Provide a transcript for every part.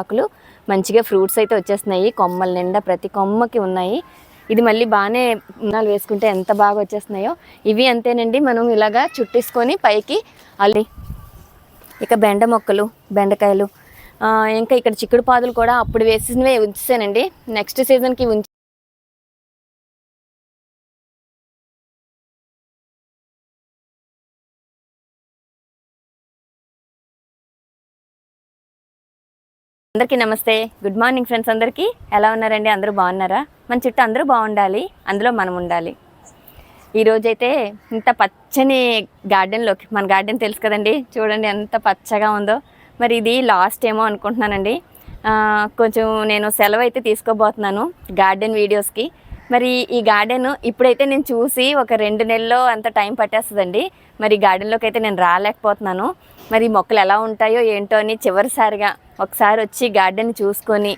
ఆకులు మంచిగా ఫ్రూట్స్ అయితే వచ్చేస్తున్నాయి. కొమ్మల నిండా ప్రతి కొమ్మకి ఉన్నాయి. ఇది మళ్ళీ బాగానే ఉన్నాలు వేసుకుంటే ఎంత బాగా వచ్చేస్తున్నాయో. ఇవి అంతేనండి. మనం ఇలాగా చుట్టేసుకొని పైకి అల్లి ఇక బెండ మొక్కలు బెండకాయలు ఇంకా ఇక్కడ చిక్కుడు పాదులు కూడా అప్పుడు వేసినవే ఉంచానండి నెక్స్ట్ సీజన్కి ఉంచి అందరికీ నమస్తే. గుడ్ మార్నింగ్ ఫ్రెండ్స్ అందరికీ. ఎలా ఉన్నారండి? అందరూ బాగున్నారా? మన చుట్టూ అందరూ బాగుండాలి. అందులో మనం ఉండాలి. ఈరోజైతే ఇంత పచ్చని గార్డెన్లోకి మన గార్డెన్ తెలుసు కదండి? చూడండి ఎంత పచ్చగా ఉందో. మరి ఇది లాస్ట్ ఏమో అనుకుంటున్నానండి. కొంచెం నేను సెలవు అయితే తీసుకోబోతున్నాను గార్డెన్ వీడియోస్కి. మరి ఈ గార్డెన్ ఇప్పుడైతే నేను చూసి ఒక రెండు నెలల్లో అంత టైం పట్టేస్తుందండి. మరి గార్డెన్లోకి అయితే నేను రాలేకపోతున్నాను. మరి మొక్కలు ఎలా ఉంటాయో ఏంటో అని చివరిసారిగా ఒకసారి వచ్చి గార్డెన్ చూసుకొని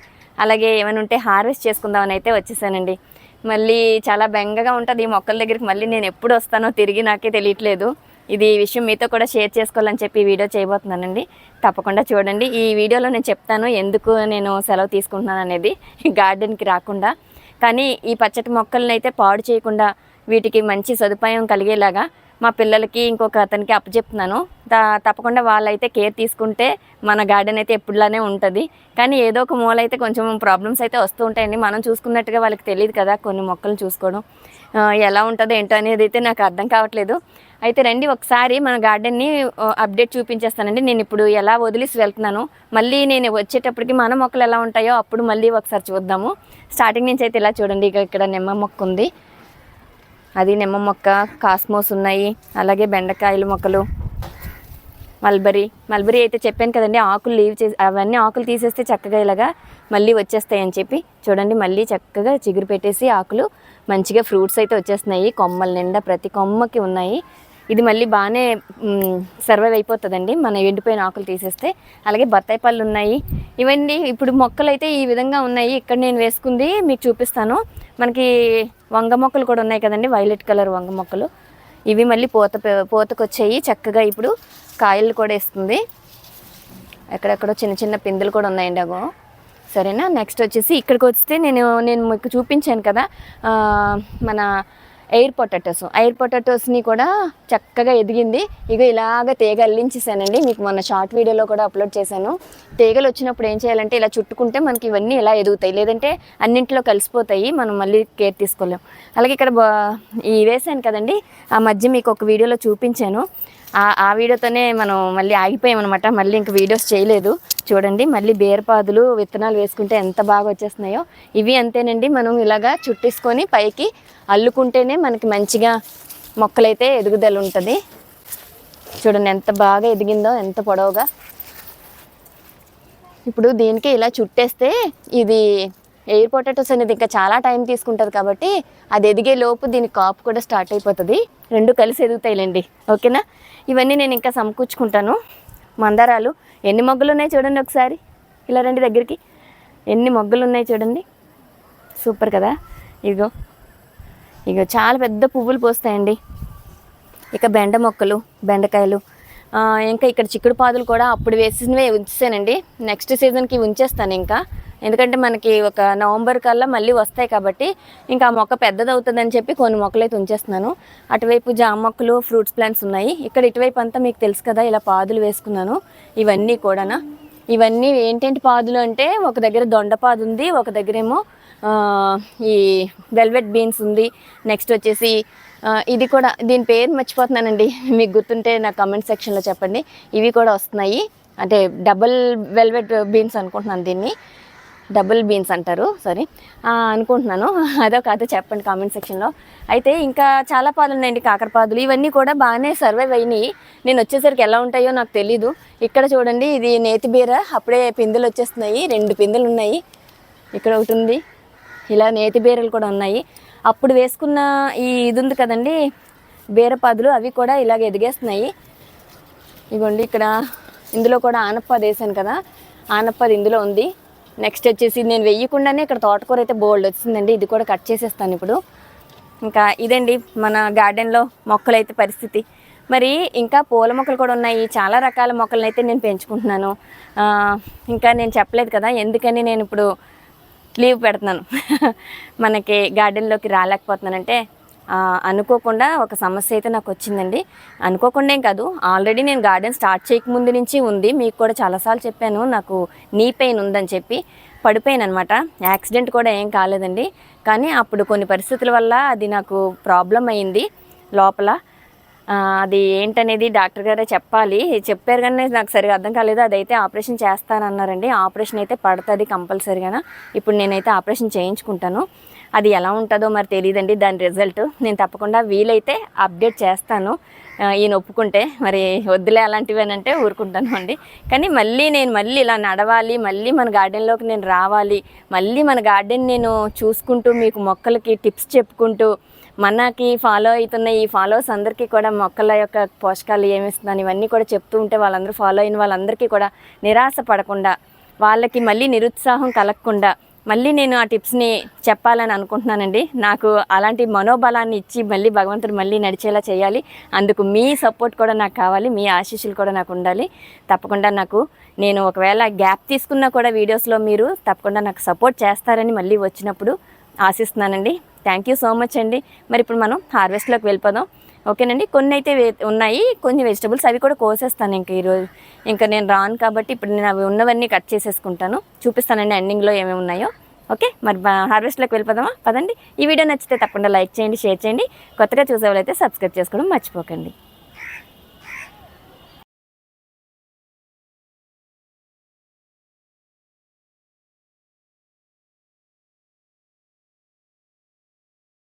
అలాగే ఏమైనా ఉంటే హార్వెస్ట్ చేసుకుందామని అయితే వచ్చేసానండి. మళ్ళీ చాలా బెంగగా ఉంటుంది ఈ మొక్కల దగ్గరికి. మళ్ళీ నేను ఎప్పుడు వస్తానో తిరిగి నాకే తెలియట్లేదు. ఇది విషయం మీతో కూడా షేర్ చేసుకోవాలని చెప్పి వీడియో చేయబోతున్నానండి. తప్పకుండా చూడండి. ఈ వీడియోలో నేను చెప్తాను ఎందుకు నేను సెలవు తీసుకుంటున్నాను అనేది. గార్డెన్కి రాకుండా. కానీ ఈ పచ్చటి మొక్కలను అయితే పాడు చేయకుండా వీటికి మంచి సదుపాయం కలిగేలాగా మా పిల్లలకి ఇంకొక అతనికి అప్పచెప్తున్నాను. తప్పకుండా వాళ్ళైతే కేర్ తీసుకుంటే మన గార్డెన్ అయితే ఎప్పుడులానే ఉంటుంది. కానీ ఏదో ఒక మూల అయితే కొంచెం ప్రాబ్లమ్స్ అయితే వస్తూ ఉంటాయండి. మనం చూసుకున్నట్టుగా వాళ్ళకి తెలియదు కదా కొన్ని మొక్కలు చూసుకోవడం. ఎలా ఉంటుందో ఏంటో అనేది అయితే నాకు అర్థం కావట్లేదు. అయితే రండి ఒకసారి మన గార్డెన్ని అప్డేట్ చూపించేస్తానండి. నేను ఇప్పుడు ఎలా వదిలేసి వెళ్తున్నాను మళ్ళీ నేను వచ్చేటప్పటికి మన మొక్కలు ఎలా ఉంటాయో అప్పుడు మళ్ళీ ఒకసారి చూద్దాము. స్టార్టింగ్ నుంచి అయితే ఇలా చూడండి. ఇక ఇక్కడ నిమ్మ మొక్క ఉంది. అది నిమ్మ మొక్క కాస్మోస్ ఉన్నాయి అలాగే బెండకాయల మొక్కలు మల్బరీ. మల్బరీ అయితే చెప్పాను కదండి ఆకులు లీవ్ చేసి అవన్నీ ఆకులు తీసేస్తే చక్కగా ఇలాగా మళ్ళీ వచ్చేస్తాయి అని చెప్పి. చూడండి మళ్ళీ చక్కగా చిగురు పెట్టేసి ఆకులు మంచిగా ఫ్రూట్స్ అయితే వచ్చేస్తున్నాయి. కొమ్మల నిండా ప్రతి కొమ్మకి ఉన్నాయి. ఇది మళ్ళీ బాగానే సర్వైవ్ అయిపోతుందండి. మన ఎండిపోయిన ఆకులు తీసేస్తే. అలాగే బత్తాయి పళ్ళు ఉన్నాయి. ఇవన్నీ ఇప్పుడు మొక్కలు అయితే ఈ విధంగా ఉన్నాయి. ఇక్కడ నేను వేసుకుంది మీకు చూపిస్తాను. మనకి వంగ మొక్కలు కూడా ఉన్నాయి కదండి వైలెట్ కలర్ వంగ మొక్కలు. ఇవి మళ్ళీ పూత పూతకు చక్కగా ఇప్పుడు కాయలు కూడా ఇస్తుంది ఎక్కడెక్కడో చిన్న చిన్న పిందులు కూడా ఉన్నాయండి అగో. సరేనా? నెక్స్ట్ వచ్చేసి ఇక్కడికి వస్తే నేను నేను మీకు చూపించాను కదా. మన ఎయిర్ పొటాటోస్. ఎయిర్ పొటాటోస్ని కూడా చక్కగా ఎదిగింది. ఇక ఇలాగ తీగ అల్లించేసానండి. మీకు మొన్న షార్ట్ వీడియోలో కూడా అప్లోడ్ చేశాను. తీగలు వచ్చినప్పుడు ఏం చేయాలంటే ఇలా చుట్టుకుంటే మనకి ఇవన్నీ ఇలా ఎదుగుతాయి? లేదంటే అన్నింటిలో కలిసిపోతాయి. మనం మళ్ళీ కేర్ తీసుకోలేం. అలాగే ఇక్కడ బా- ఈ వేసాను కదండి. ఆ మధ్య మీకు ఒక వీడియోలో చూపించాను. ఆ ఆ వీడియోతోనే మనం మళ్ళీ ఆగిపోయాం అనమాట మళ్ళీ ఇంక వీడియోస్ చేయలేదు. చూడండి మళ్ళీ బేరపాదులు విత్తనాలు వేసుకుంటే ఎంత బాగా వచ్చేస్తున్నాయో. ఇవి అంతేనండి మనం ఇలాగా చుట్టేసుకొని పైకి అల్లుకుంటేనే మనకి మంచిగా మొక్కలైతే ఎదుగుదల ఉంటుంది. చూడండి ఎంత బాగా ఎదిగిందో ఎంత పొడవుగా. ఇప్పుడు దీనికి ఇలా చుట్టేస్తే ఇది ఎయిర్ పొటాటోస్ అనేది ఇంకా చాలా టైం తీసుకుంటుంది కాబట్టి అది ఎదిగే లోపు దీని కాపు కూడా స్టార్ట్ అయిపోతుంది. రెండు కలిసి ఎదుగుతాయిలేండి. ఓకేనా? ఇవన్నీ నేను ఇంకా సమకూర్చుకుంటాను. మందారాలు ఎన్ని మొగ్గలు ఉన్నాయి చూడండి ఒకసారి. ఇలా రండి దగ్గరికి. ఎన్ని మొగ్గలు ఉన్నాయి చూడండి. సూపర్ కదా? ఇగో. ఇగో చాలా పెద్ద పువ్వులు పోస్తాయండి. ఇక బెండ మొక్కలు బెండకాయలు ఇంకా ఇక్కడ చిక్కుడు పాదులు కూడా అప్పుడు వేసినవే ఉంచానండి నెక్స్ట్ సీజన్కి ఉంచేస్తాను ఇంకా. ఎందుకంటే మనకి ఒక నవంబర్ కల్లా మళ్ళీ వస్తాయి కాబట్టి ఇంకా ఆ మొక్క పెద్దది అవుతుందని చెప్పి కొన్ని మొక్కలు అయితే ఉంచేస్తున్నాను. అటువైపు జామ మొక్కలు ఫ్రూట్స్ ప్లాంట్స్ ఉన్నాయి. ఇక్కడ ఇటువైపు అంతా మీకు తెలుసు కదా ఇలా పాదులు వేసుకున్నాను. ఇవన్నీ కూడానా? ఇవన్నీ ఏంటంటే పాదులు అంటే ఒక దగ్గర దొండపాదు ఉంది ఒక దగ్గర ఏమో ఈ వెల్వెట్ బీన్స్ ఉంది. నెక్స్ట్ వచ్చేసి ఇది కూడా దీని పేరు మర్చిపోతున్నానండి. మీకు గుర్తుంటే నా కమెంట్ సెక్షన్లో చెప్పండి. ఇవి కూడా వస్తున్నాయి. అంటే డబుల్ వెల్వెట్ బీన్స్ అనుకుంటున్నాను దీన్ని. డబుల్ బీన్స్ అంటారు సారీ అనుకుంటున్నాను. అదో కాదో చెప్పండి కామెంట్ సెక్షన్లో. అయితే ఇంకా చాలా పాదులు ఉన్నాయండి కాకరపాదులు ఇవన్నీ కూడా బాగానే సర్వైవ్ అయినాయి. నేను వచ్చేసరికి ఎలా ఉంటాయో నాకు తెలీదు. ఇక్కడ చూడండి ఇది నేతి బీర అప్పుడే పిందెలు వచ్చేస్తున్నాయి. రెండు పిందెలు ఉన్నాయి. ఇక్కడ ఒకటి ఉంది. ఇలా నేతి బీరలు కూడా ఉన్నాయి. అప్పుడు వేసుకున్న ఈ ఇది ఉంది కదండి బీరపాదులు అవి కూడా ఇలాగ ఎదిగేస్తున్నాయి. ఇగోండి ఇక్కడ ఇందులో కూడా ఆనప్పది వేసాను కదా. ఆనప్పది ఇందులో ఉంది. నెక్స్ట్ వచ్చేసి నేను వేయకుండానే ఇక్కడ తోటకూర అయితే బోల్డ్ వచ్చిందండి. ఇది కూడా కట్ చేసేస్తాను ఇప్పుడు. ఇంకా ఇదండి మన గార్డెన్లో మొక్కలైతే పరిస్థితి. మరి ఇంకా పూల మొక్కలు కూడా ఉన్నాయి. చాలా రకాల మొక్కలను అయితే నేను పెంచుకుంటున్నాను. ఇంకా నేను చెప్పలేదు కదా ఎందుకని నేను ఇప్పుడు లీవ్ పెడుతున్నాను. మనకి గార్డెన్లోకి రాలేకపోతున్నానంటే అనుకోకుండా ఒక సమస్య అయితే నాకు వచ్చిందండి. అనుకోకుండా ఏం కాదు ఆల్రెడీ నేను గార్డెన్ స్టార్ట్ చేయకముందు నుంచి ఉంది. మీకు కూడా చాలాసార్లు చెప్పాను నాకు నీ పెయిన్ ఉందని చెప్పి పడిపోయాను అనమాట యాక్సిడెంట్ కూడా ఏం కాలేదండి. కానీ అప్పుడు కొన్ని పరిస్థితుల వల్ల అది నాకు ప్రాబ్లం అయింది లోపల. అది ఏంటనేది డాక్టర్ గారే చెప్పాలి. చెప్పారు కానీ నాకు సరిగా అర్థం కాలేదు. అదైతే ఆపరేషన్ చేస్తానన్నారండి. ఆపరేషన్ అయితే పడుతుంది కంపల్సరీగా ఇప్పుడు నేనైతే ఆపరేషన్ చేయించుకుంటాను. అది ఎలా ఉంటుందో మరి తెలియదండి దాని రిజల్ట్ నేను తప్పకుండా వీలైతే అప్డేట్ చేస్తాను. ఈయన ఒప్పుకుంటే మరి వద్దులే అలాంటివి అని అంటే ఊరుకుంటాను అండి. కానీ మళ్ళీ నేను మళ్ళీ ఇలా నడవాలి మళ్ళీ మన గార్డెన్లోకి నేను రావాలి మళ్ళీ మన గార్డెన్ నేను చూసుకుంటూ మీకు మొక్కలకి టిప్స్ చెప్పుకుంటూ మనకి ఫాలో అవుతున్న ఈ ఫాలోవర్స్ అందరికీ కూడా మొక్కల యొక్క పోషకాలు ఏమిస్తున్నాను ఇవన్నీ కూడా చెప్తూ ఉంటే వాళ్ళందరూ ఫాలో అయిన వాళ్ళందరికీ కూడా నిరాశ పడకుండా వాళ్ళకి మళ్ళీ నిరుత్సాహం కలగకుండా మళ్ళీ నేను ఆ టిప్స్ని చెప్పాలని అనుకుంటున్నానండి. నాకు అలాంటి మనోబలాన్ని ఇచ్చి మళ్ళీ భగవంతుడు మళ్ళీ నడిచేలా చేయాలి. అందుకు మీ సపోర్ట్ కూడా నాకు కావాలి. మీ ఆశీస్సులు కూడా నాకు ఉండాలి. తప్పకుండా నాకు నేను ఒకవేళ గ్యాప్ తీసుకున్నా కూడా వీడియోస్లో మీరు తప్పకుండా నాకు సపోర్ట్ చేస్తారని మళ్ళీ వచ్చినప్పుడు ఆశిస్తున్నానండి. థ్యాంక్ యూ సో మచ్ అండి. మరి ఇప్పుడు మనం హార్వెస్ట్లోకి వెళ్ళిపోదాం. ఓకేనండి. కొన్ని అయితే ఉన్నాయి. కొన్ని వెజిటబుల్స్ అవి కూడా కోసేస్తాను ఇంకా ఈరోజు ఇంకా నేను రాను కాబట్టి ఇప్పుడు నేను అవి ఉన్నవన్నీ కట్ చేసేసుకుంటాను. చూపిస్తానండి ఎండింగ్లో ఏమేమి ఉన్నాయో. ఓకే? మరి హార్వెస్ట్లోకి వెళ్ళిపోదామా? పదండి. ఈ వీడియో నచ్చితే తప్పకుండా లైక్ చేయండి షేర్ చేయండి. కొత్తగా చూసే వాళ్ళైతే సబ్స్క్రైబ్ చేసుకోవడం మర్చిపోకండి.